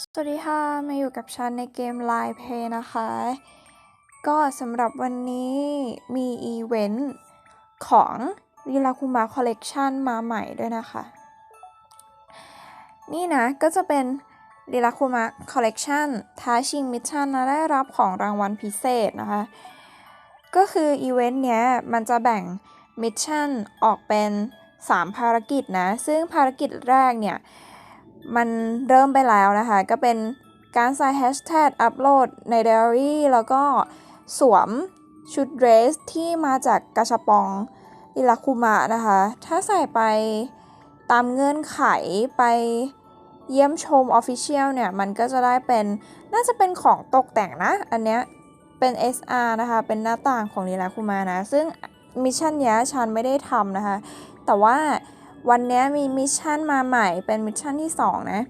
สวัสดีค่ะ มาอยู่กับฉันในเกม Line Pay นะคะ ก็สำหรับวันนี้มีอีเวนต์ของลีลาคุมะคอลเลกชันมาใหม่ด้วยนะคะ นี่นะก็จะเป็นลีลาคุมะคอลเลกชันท้าชิงมิชชั่นนะได้รับของรางวัลพิเศษนะคะ ก็คืออีเวนต์เนี้ยมันจะแบ่งมิชชั่นออกเป็น 3 ภารกิจนะ ซึ่งภารกิจแรกเนี่ย มันเริ่มไปแล้วนะคะ ก็เป็นการใส่แฮชแท็กอัปโหลดในไดอารี่แล้วก็สวมชุดเดรสที่มาจากกาชาปองอิลาคุมะนะคะ ถ้าใส่ไปตามเงื่อนไขไปเยี่ยมชมออฟฟิเชียลเนี่ย มันก็จะได้เป็นน่าจะเป็นของตกแต่งนะ อันเนี้ยเป็น SR นะคะ เป็นหน้าต่างของนิลาคุมะนะ ซึ่งมิชชั่นเนี้ยฉันไม่ได้ทำนะคะ แต่ว่า วันนี้มีมิชชั่นมาใหม่เป็นมิชชั่นที่ 2 นะ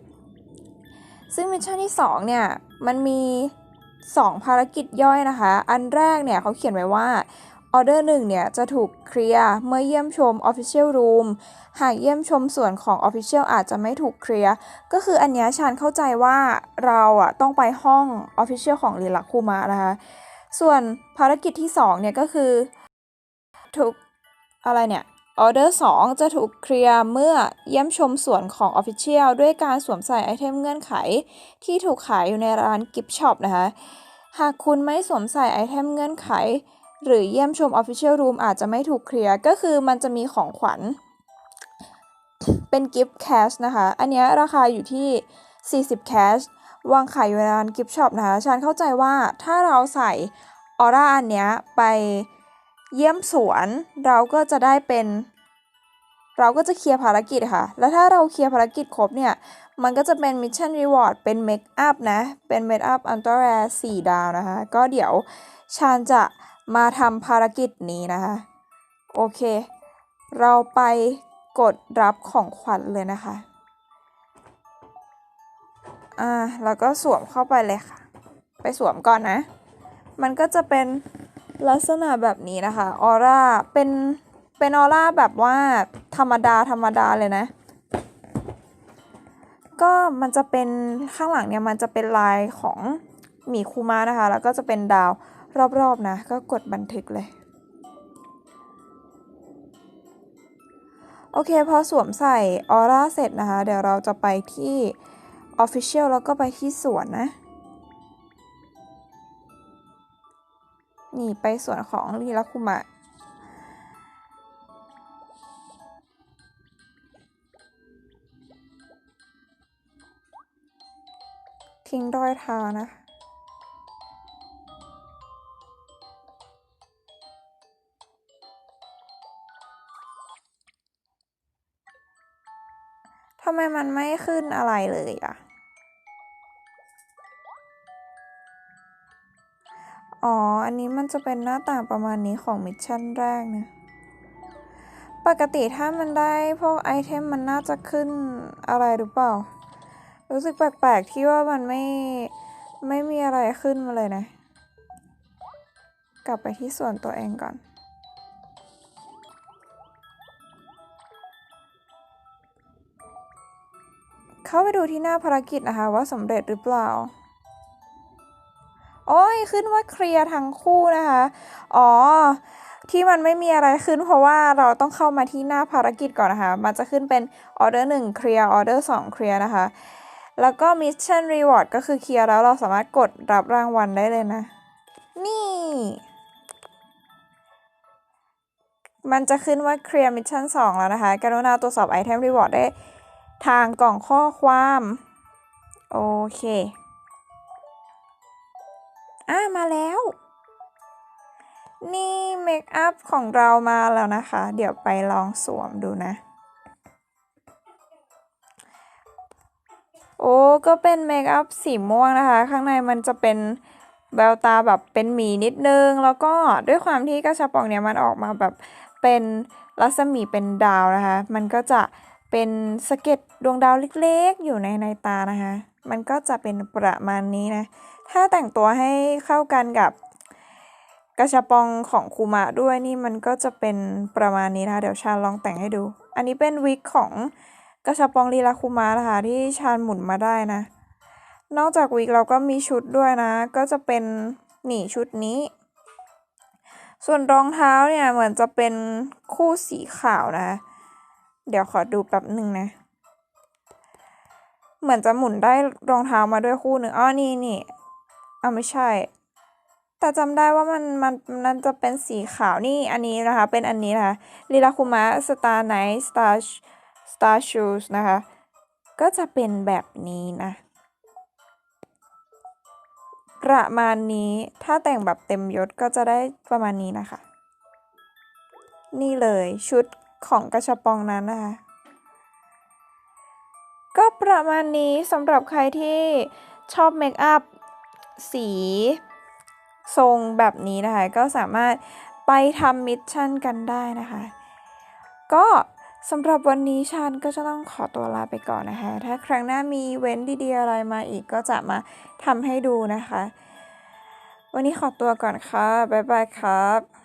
ซึ่งมิชชั่นที่ 2 เนี่ย มันมี 2 ภารกิจย่อยนะคะ อันแรกเนี่ยเขาเขียนไว้ว่าออเดอร์หนึ่งเนี่ยจะถูกเคลียร์เมื่อเยี่ยมชม Official Room หากเยี่ยมชมส่วนของ Official อาจจะไม่ถูกเคลียร์ก็คืออันนี้ยฉันเข้าใจว่าเราอะต้องไปห้อง Official ของลีลักคูมานะคะ ส่วนภารกิจที่2เนี่ยก็คือถูกอะไรเนี่ย ออเดอร์2จะถูกเคลียร์เมื่อเยี่ยมชมส่วนของ Official ด้วยการสวมใส่ไอเทมเงื่อนไข ที่ถูกขายอยู่ในร้านกิฟช็อปนะคะ หากคุณไม่สวมใส่ไอเทมเงื่อนไข หรือเยี่ยมชม Official Room อาจจะไม่ถูกเคลียร์ ก็คือมันจะมีของขวัญ เป็นกิฟต์แคชนะคะ อันนี้ราคาอยู่ที่ 40 แคชวางขายอยู่ในร้านกิฟช็อปนะคะฉันเข้าใจว่าถ้าเราใส่ออร่าอันเนี้ยไป เยี่ยมสวนเราก็จะได้เป็น เราก็จะเคลียร์ภารกิจค่ะ แล้วถ้าเราเคลียร์ภารกิจครบเนี่ย มันก็จะเป็นมิชชั่นรีวอร์ดเป็นเมคอัพนะ เป็นเมคอัพอันตรแรสี่ดาวนะคะ ก็เดี๋ยวชานจะมาทำภารกิจนี้นะคะ โอเค เราไปกดรับของขวัญเลยนะคะ อ่า แล้วก็สวมเข้าไปเลยค่ะ ไปสวมก่อนนะ มันก็จะเป็น ลักษณะแบบนี้นะคะออร่าเป็นเป็นออร่าแบบว่าธรรมดาธรรมดาเลยนะ ก็มันจะเป็นข้างหลังเนี่ยมันจะเป็นลายของหมีคูมานะคะ แล้วก็จะเป็นดาวรอบๆนะก็กดบันทึกเลย โอเคพอสวมใส่ออร่าเสร็จนะคะ เดี๋ยวเราจะไปที่ Official แล้วก็ไปที่สวนนะ นีไปส่วนของลีลาคุมะ ทิ้งรอยเท้านะทำไมมันไม่ขึ้นอะไรเลยอะ อ๋อ อันนี้มันจะเป็นหน้าต่างประมาณนี้ของมิชชั่นแรกนะ ปกติถ้ามันได้พวกไอเทมมันน่าจะขึ้นอะไรหรือเปล่า รู้สึกแปลกๆที่ว่ามันไม่ ไม่มีอะไรขึ้นมาเลยนะ กลับไปที่ส่วนตัวเองก่อน เข้าไปดูที่หน้าภารกิจนะคะว่าสำเร็จหรือเปล่า ขึ้นว่าเคลียร์ทั้งคู่นะคะ อ๋อ ที่มันไม่มีอะไรขึ้น เพราะว่าเราต้องเข้ามาที่หน้าภารกิจก่อนนะคะ มันจะขึ้นเป็นออเดอร์หนึ่งเคลียร์ออเดอร์สองเคลียร์นะคะ แล้วก็มิชชั่นรีวอร์ดก็คือเคลียร์แล้วเราสามารถกดรับรางวัลได้เลยนะ นี่มันจะขึ้นว่าเคลียร์มิชชั่นสองแล้วนะคะ กรุณาตรวจสอบไอเทมรีวอร์ดได้ทางกล่องข้อความ โอเค อะมาแล้ว นี่เมคอัพของเรามาแล้วนะคะ เดี๋ยวไปลองสวมดูนะ โอ้ ก็เป็นเมคอัพสีม่วงนะคะ ข้างในมันจะเป็นแววตาแบบเป็นหมีนิดนึง แล้วก็ด้วยความที่กระชับปองเนี่ยมันออกมาแบบเป็นรัศมีเป็นดาวนะคะ มันก็จะเป็นสะเก็ดดวงดาวเล็กๆ อยู่ในในตานะคะ มันก็จะเป็นประมาณนี้นะ ถ้าแต่งตัวให้เข้ากันกับกระชับปองของคูมะด้วยนี่มันก็จะเป็นประมาณนี้นะคะ เดี๋ยวชาลองแต่งให้ดู อันนี้เป็นวิกของกระชับปองลีลาคูมะนะคะที่ชาหมุนมาได้นะ นอกจากวิกเราก็มีชุดด้วยนะ ก็จะเป็นหนีชุดนี้ ส่วนรองเท้าเนี่ยเหมือนจะเป็นคู่สีขาวนะ เดี๋ยวขอดูแป๊บหนึ่งนะ เหมือนจะหมุนได้รองเท้ามาด้วยคู่หนึ่งอ้อนี่นี่ อ้าวไม่ใช่ แต่จำได้ว่ามันมันมันจะเป็นสีขาวนี่อันนี้นะคะ เป็นอันนี้นะคะลิลาคุมะสตาร์ไนท์สตาร์สตาร์ชูสนะคะ ก็จะเป็นแบบนี้นะประมาณนี้ถ้าแต่งแบบเต็มยศก็จะได้ประมาณนี้นะคะ นี่เลยชุดของกระชับปองนั้นนะคะ ก็ประมาณนี้สำหรับใครที่ชอบเมคอัพ สีทรงแบบนี้นะคะ ก็สามารถไปทำมิชชั่นกันได้นะคะ ก็สำหรับวันนี้ชานก็จะต้องขอตัวลาไปก่อนนะคะ ถ้าครั้งหน้ามีเว้นดีๆอะไรมาอีกก็จะมาทำให้ดูนะคะ วันนี้ขอตัวก่อนค่ะ บ๊ายบายครับ